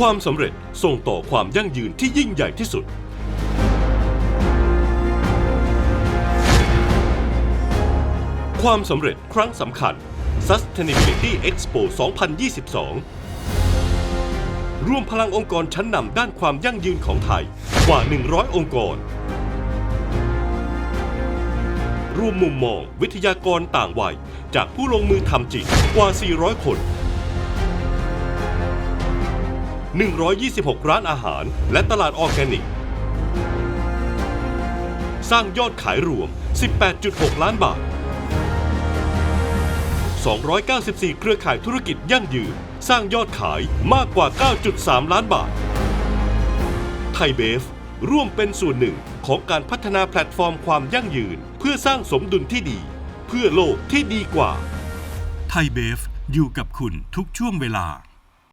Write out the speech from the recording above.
ความสำเร็จส่งต่อความยั่งยืนที่ยิ่งใหญ่ที่สุด ความสำเร็จครั้งสำคัญ Sustainability Expo 2022 ร่วมพลังองค์กรชั้นนำด้านความยั่งยืนของไทย กว่า 100 องค์กรรวมมุมมองวิทยากรต่างวัย จากผู้ลงมือทำจริงกว่า 400 คน 126 ร้านอาหาร และตลาดออร์แกนิก สร้างยอดขายรวม 18.6 ล้านบาท 294 เครือข่ายธุรกิจยั่งยืน สร้างยอดขายมากกว่า 9.3 ล้านบาท ไทยเบฟ ร่วมเป็นส่วนหนึ่งของการพัฒนาแพลตฟอร์มความยั่งยืน เพื่อสร้างสมดุลที่ดี เพื่อโลกที่ดีกว่า ไทยเบฟ อยู่กับคุณทุกช่วงเวลา